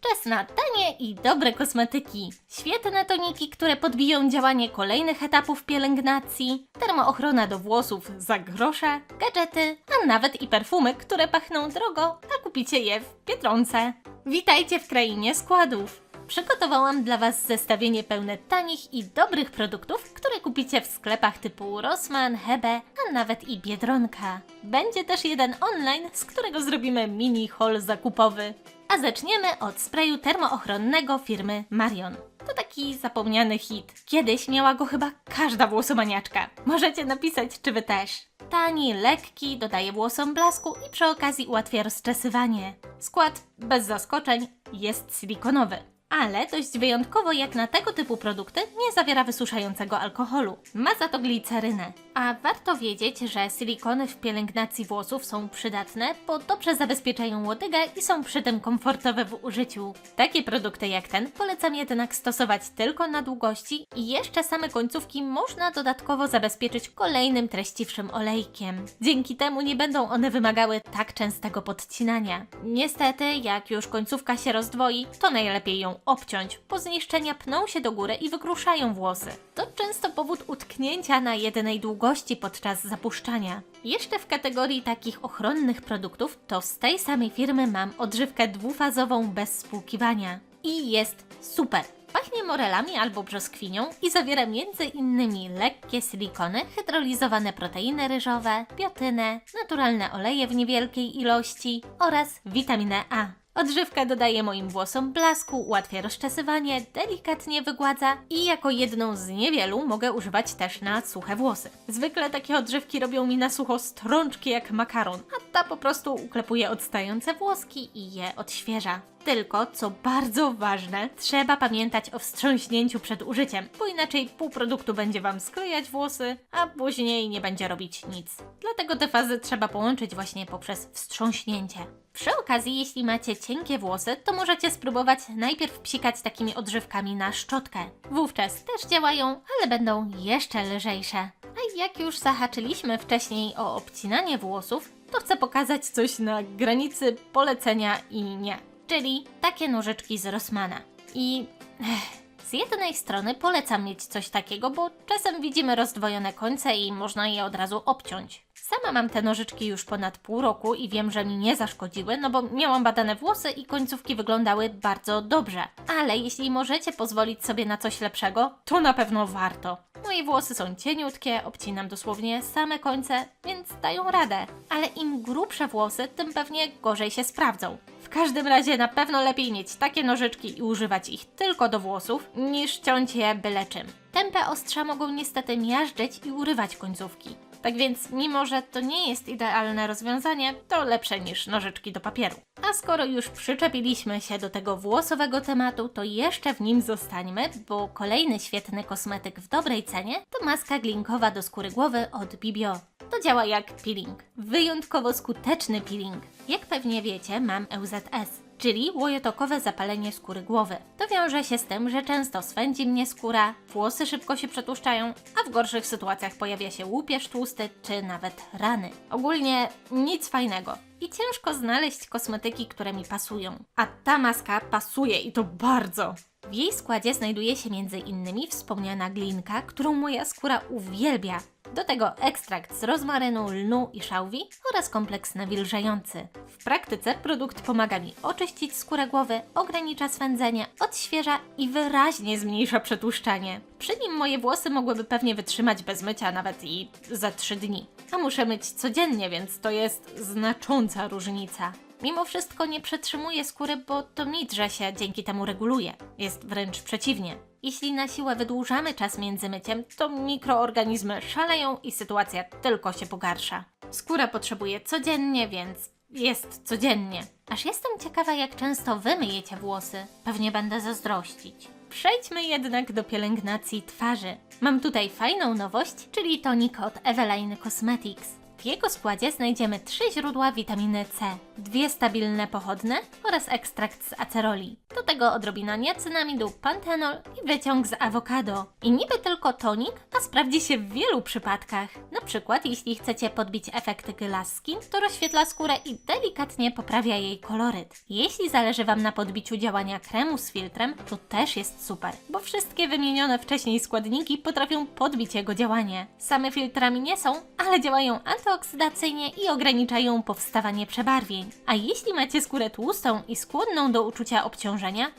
Czas na tanie i dobre kosmetyki. Świetne toniki, które podbiją działanie kolejnych etapów pielęgnacji, termoochrona do włosów za grosze, gadżety, a nawet i perfumy, które pachną drogo, a kupicie je w Biedronce. Witajcie w krainie składów. Przygotowałam dla Was zestawienie pełne tanich i dobrych produktów, które kupicie w sklepach typu Rossmann, Hebe, a nawet i Biedronka. Będzie też jeden online, z którego zrobimy mini haul zakupowy. A zaczniemy od sprayu termoochronnego firmy Marion. To taki zapomniany hit. Kiedyś miała go chyba każda włosomaniaczka. Możecie napisać, czy wy też. Tani, lekki, dodaje włosom blasku i przy okazji ułatwia rozczesywanie. Skład, bez zaskoczeń, jest silikonowy. Ale dość wyjątkowo jak na tego typu produkty nie zawiera wysuszającego alkoholu. Ma za to glicerynę. A warto wiedzieć, że silikony w pielęgnacji włosów są przydatne, bo dobrze zabezpieczają łodygę i są przy tym komfortowe w użyciu. Takie produkty jak ten polecam jednak stosować tylko na długości i jeszcze same końcówki można dodatkowo zabezpieczyć kolejnym treściwszym olejkiem. Dzięki temu nie będą one wymagały tak częstego podcinania. Niestety, jak już końcówka się rozdwoi, to najlepiej ją obciąć, bo zniszczenia pną się do góry i wykruszają włosy. To często powód utknięcia na jednej długości podczas zapuszczania. Jeszcze w kategorii takich ochronnych produktów, to z tej samej firmy mam odżywkę dwufazową bez spłukiwania. I jest super! Pachnie morelami albo brzoskwinią i zawiera m.in. lekkie silikony, hydrolizowane proteiny ryżowe, biotynę, naturalne oleje w niewielkiej ilości oraz witaminę A. Odżywka dodaje moim włosom blasku, ułatwia rozczesywanie, delikatnie wygładza i jako jedną z niewielu mogę używać też na suche włosy. Zwykle takie odżywki robią mi na sucho strączki jak makaron, a ta po prostu uklepuje odstające włoski i je odświeża. Tylko, co bardzo ważne, trzeba pamiętać o wstrząśnięciu przed użyciem, bo inaczej pół produktu będzie Wam sklejać włosy, a później nie będzie robić nic. Dlatego te fazy trzeba połączyć właśnie poprzez wstrząśnięcie. Przy okazji, jeśli macie cienkie włosy, to możecie spróbować najpierw psikać takimi odżywkami na szczotkę. Wówczas też działają, ale będą jeszcze lżejsze. A jak już zahaczyliśmy wcześniej o obcinanie włosów, to chcę pokazać coś na granicy polecenia i nie. Czyli takie nożyczki z Rossmana. I ech, z jednej strony polecam mieć coś takiego, bo czasem widzimy rozdwojone końce i można je od razu obciąć. Sama mam te nożyczki już ponad pół roku i wiem, że mi nie zaszkodziły, no bo miałam badane włosy i końcówki wyglądały bardzo dobrze. Ale jeśli możecie pozwolić sobie na coś lepszego, to na pewno warto. Moje włosy są cieniutkie, obcinam dosłownie same końce, więc dają radę. Ale im grubsze włosy, tym pewnie gorzej się sprawdzą. W każdym razie na pewno lepiej mieć takie nożyczki i używać ich tylko do włosów, niż ciąć je byle czym. Tępe ostrza mogą niestety miażdżyć i urywać końcówki. Tak więc, mimo że to nie jest idealne rozwiązanie, to lepsze niż nożyczki do papieru. A skoro już przyczepiliśmy się do tego włosowego tematu, to jeszcze w nim zostańmy, bo kolejny świetny kosmetyk w dobrej cenie to maska glinkowa do skóry głowy od Bibio. To działa jak peeling. Wyjątkowo skuteczny peeling. Jak pewnie wiecie, mam EUZS czyli łojotokowe zapalenie skóry głowy. To wiąże się z tym, że często swędzi mnie skóra, włosy szybko się przetłuszczają, a w gorszych sytuacjach pojawia się łupież tłusty czy nawet rany. Ogólnie nic fajnego. I ciężko znaleźć kosmetyki, które mi pasują. A ta maska pasuje i to bardzo. W jej składzie znajduje się m.in. wspomniana glinka, którą moja skóra uwielbia. Do tego ekstrakt z rozmarynu, lnu i szałwi oraz kompleks nawilżający. W praktyce produkt pomaga mi oczyścić skórę głowy, ogranicza swędzenie, odświeża i wyraźnie zmniejsza przetłuszczanie. Przy nim moje włosy mogłyby pewnie wytrzymać bez mycia nawet i za 3 dni. A muszę myć codziennie, więc to jest znacząca różnica. Mimo wszystko nie przetrzymuje skóry, bo to że się dzięki temu reguluje. Jest wręcz przeciwnie. Jeśli na siłę wydłużamy czas między myciem, to mikroorganizmy szaleją i sytuacja tylko się pogarsza. Skóra potrzebuje codziennie, więc jest codziennie. Aż jestem ciekawa, jak często wy myjecie włosy. Pewnie będę zazdrościć. Przejdźmy jednak do pielęgnacji twarzy. Mam tutaj fajną nowość, czyli tonik od Eveline Cosmetics. W jego składzie znajdziemy trzy źródła witaminy C, dwie stabilne pochodne oraz ekstrakt z aceroli. Do tego odrobina niacinamidu, pantenol i wyciąg z awokado. I niby tylko tonik, a sprawdzi się w wielu przypadkach. Na przykład jeśli chcecie podbić efekty glass skin, to rozświetla skórę i delikatnie poprawia jej koloryt. Jeśli zależy Wam na podbiciu działania kremu z filtrem, to też jest super, bo wszystkie wymienione wcześniej składniki potrafią podbić jego działanie. Same filtrami nie są, ale działają antyoksydacyjnie i ograniczają powstawanie przebarwień. A jeśli macie skórę tłustą i skłonną do uczucia obciążenia,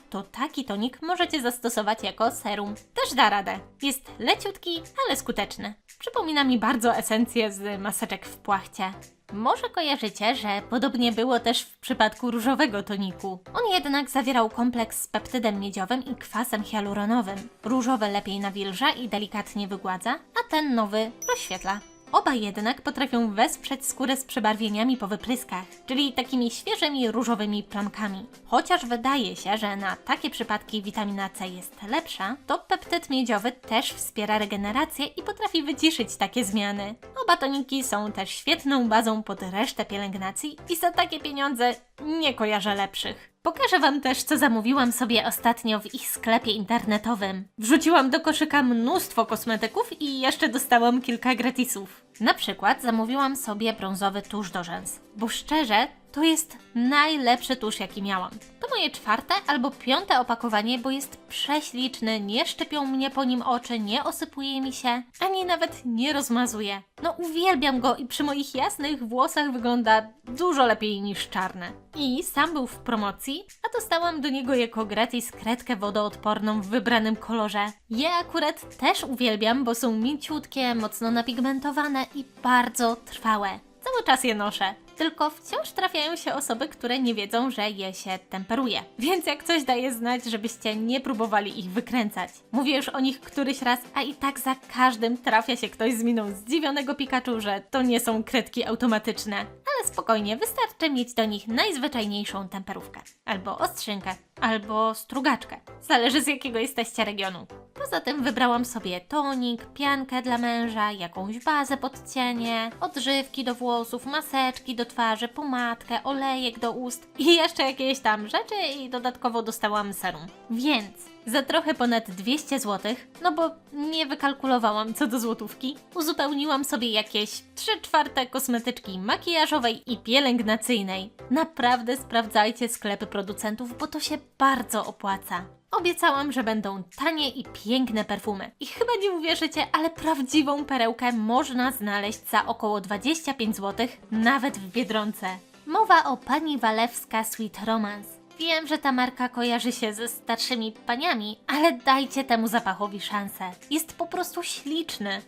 to taki tonik możecie zastosować jako serum. Też da radę. Jest leciutki, ale skuteczny. Przypomina mi bardzo esencję z maseczek w płachcie. Może kojarzycie, że podobnie było też w przypadku różowego toniku. On jednak zawierał kompleks z peptydem miedziowym i kwasem hialuronowym. Różowy lepiej nawilża i delikatnie wygładza, a ten nowy rozświetla. Oba jednak potrafią wesprzeć skórę z przebarwieniami po wypryskach, czyli takimi świeżymi różowymi plamkami. Chociaż wydaje się, że na takie przypadki witamina C jest lepsza, to peptyd miedziowy też wspiera regenerację i potrafi wyciszyć takie zmiany. Oba toniki są też świetną bazą pod resztę pielęgnacji i za takie pieniądze nie kojarzę lepszych. Pokażę Wam też, co zamówiłam sobie ostatnio w ich sklepie internetowym. Wrzuciłam do koszyka mnóstwo kosmetyków i jeszcze dostałam kilka gratisów. Na przykład zamówiłam sobie brązowy tusz do rzęs, bo szczerze, to jest najlepszy tusz, jaki miałam. To moje czwarte albo piąte opakowanie, bo jest prześliczny, nie szczypią mnie po nim oczy, nie osypuje mi się, ani nawet nie rozmazuje. No uwielbiam go i przy moich jasnych włosach wygląda dużo lepiej niż czarne. I sam był w promocji, a dostałam do niego jako gratis kredkę wodoodporną w wybranym kolorze. Je akurat też uwielbiam, bo są mięciutkie, mocno napigmentowane i bardzo trwałe. Cały czas je noszę. Tylko wciąż trafiają się osoby, które nie wiedzą, że je się temperuje. Więc jak coś daje znać, żebyście nie próbowali ich wykręcać. Mówię już o nich któryś raz, a i tak za każdym trafia się ktoś z miną zdziwionego Pikachu, że to nie są kredki automatyczne. Ale spokojnie, wystarczy mieć do nich najzwyczajniejszą temperówkę. Albo ostrzynkę, albo strugaczkę. Zależy z jakiego jesteście regionu. Poza tym wybrałam sobie tonik, piankę dla męża, jakąś bazę pod cienie, odżywki do włosów, maseczki do twarzy, pomadkę, olejek do ust i jeszcze jakieś tam rzeczy i dodatkowo dostałam serum. Więc za trochę ponad 200 zł, no bo nie wykalkulowałam co do złotówki, uzupełniłam sobie jakieś 3 czwarte kosmetyczki makijażowej i pielęgnacyjnej. Naprawdę sprawdzajcie sklepy producentów, bo to się bardzo opłaca. Obiecałam, że będą tanie i piękne perfumy. I chyba nie uwierzycie, ale prawdziwą perełkę można znaleźć za około 25 zł, nawet w Biedronce. Mowa o pani Walewska Sweet Romance. Wiem, że ta marka kojarzy się ze starszymi paniami, ale dajcie temu zapachowi szansę. Jest po prostu śliczny.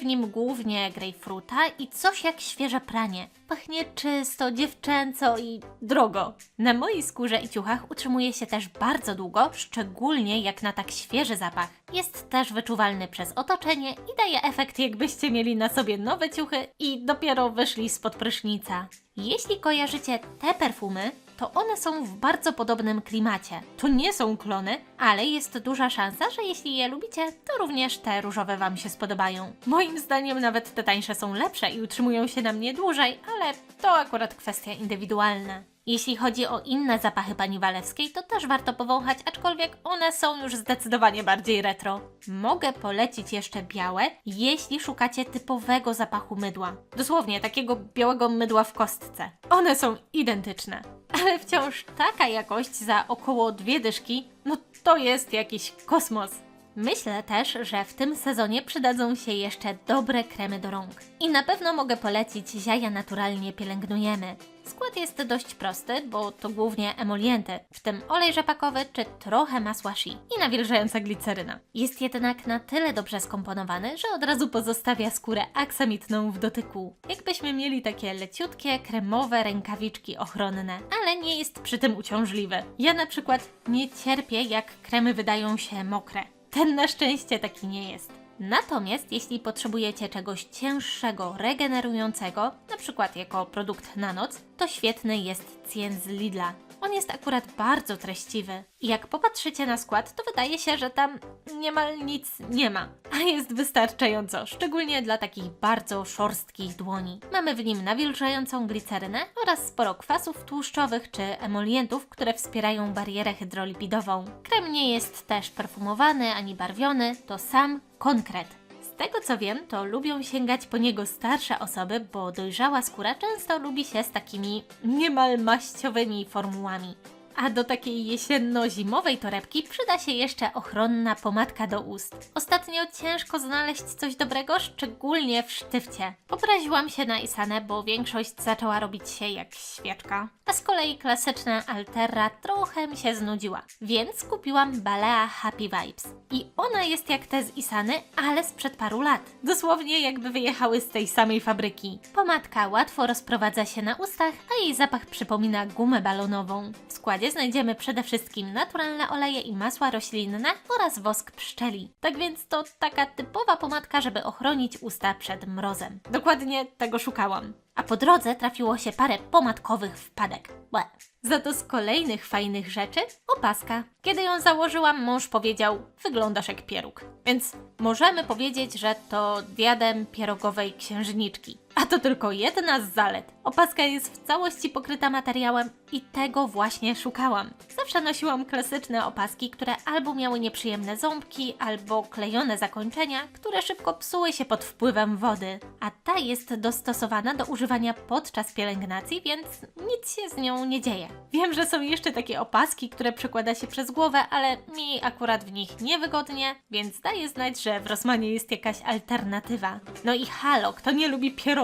W nim głównie grejpfruta i coś jak świeże pranie. Pachnie czysto, dziewczęco i drogo. Na mojej skórze i ciuchach utrzymuje się też bardzo długo, szczególnie jak na tak świeży zapach. Jest też wyczuwalny przez otoczenie i daje efekt jakbyście mieli na sobie nowe ciuchy i dopiero wyszli spod prysznica. Jeśli kojarzycie te perfumy, to one są w bardzo podobnym klimacie. To nie są klony, ale jest duża szansa, że jeśli je lubicie, to również te różowe Wam się spodobają. Moim zdaniem nawet te tańsze są lepsze i utrzymują się na mnie dłużej, ale to akurat kwestia indywidualna. Jeśli chodzi o inne zapachy pani Walewskiej, to też warto powąchać, aczkolwiek one są już zdecydowanie bardziej retro. Mogę polecić jeszcze białe, jeśli szukacie typowego zapachu mydła. Dosłownie takiego białego mydła w kostce. One są identyczne. Ale wciąż taka jakość za około dwie dyszki, no to jest jakiś kosmos. Myślę też, że w tym sezonie przydadzą się jeszcze dobre kremy do rąk. I na pewno mogę polecić Ziaja Naturalnie Pielęgnujemy. Skład jest dość prosty, bo to głównie emolienty, w tym olej rzepakowy czy trochę masła shea i nawilżająca gliceryna. Jest jednak na tyle dobrze skomponowany, że od razu pozostawia skórę aksamitną w dotyku. Jakbyśmy mieli takie leciutkie, kremowe rękawiczki ochronne, ale nie jest przy tym uciążliwy. Ja na przykład nie cierpię, jak kremy wydają się mokre. Ten na szczęście taki nie jest. Natomiast jeśli potrzebujecie czegoś cięższego, regenerującego, na przykład jako produkt na noc, to świetny jest cien z Lidla. On jest akurat bardzo treściwy. I jak popatrzycie na skład, to wydaje się, że tam niemal nic nie ma. A jest wystarczająco, szczególnie dla takich bardzo szorstkich dłoni. Mamy w nim nawilżającą glicerynę oraz sporo kwasów tłuszczowych czy emolientów, które wspierają barierę hydrolipidową. Krem nie jest też perfumowany ani barwiony, to sam konkret. Z tego co wiem, to lubią sięgać po niego starsze osoby, bo dojrzała skóra często lubi się z takimi niemal maściowymi formułami. A do takiej jesienno-zimowej torebki przyda się jeszcze ochronna pomadka do ust. Ostatnio ciężko znaleźć coś dobrego, szczególnie w sztywcie. Obraziłam się na Isanę, bo większość zaczęła robić się jak świeczka. A z kolei klasyczna Alterra trochę mi się znudziła. Więc kupiłam Balea Happy Vibes. I ona jest jak te z Isany, ale sprzed paru lat. Dosłownie jakby wyjechały z tej samej fabryki. Pomadka łatwo rozprowadza się na ustach, a jej zapach przypomina gumę balonową. W składzie znajdziemy przede wszystkim naturalne oleje i masła roślinne oraz wosk pszczeli. Tak więc to taka typowa pomadka, żeby ochronić usta przed mrozem. Dokładnie tego szukałam. A po drodze trafiło się parę pomadkowych wpadek. Łe. Za to z kolejnych fajnych rzeczy opaska. Kiedy ją założyłam, mąż powiedział: Wyglądasz jak pieróg. Więc możemy powiedzieć, że to diadem pierogowej księżniczki. A to tylko jedna z zalet. Opaska jest w całości pokryta materiałem i tego właśnie szukałam. Zawsze nosiłam klasyczne opaski, które albo miały nieprzyjemne ząbki, albo klejone zakończenia, które szybko psuły się pod wpływem wody. A ta jest dostosowana do używania podczas pielęgnacji, więc nic się z nią nie dzieje. Wiem, że są jeszcze takie opaski, które przekłada się przez głowę, ale mi akurat w nich niewygodnie, więc daję znać, że w Rosmanie jest jakaś alternatywa. No i halo, kto nie lubi pierogów?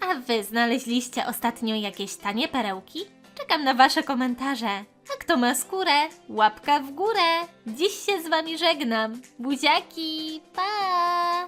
A wy znaleźliście ostatnio jakieś tanie perełki? Czekam na wasze komentarze. A kto ma skórę? Łapka w górę. Dziś się z wami żegnam. Buziaki, pa!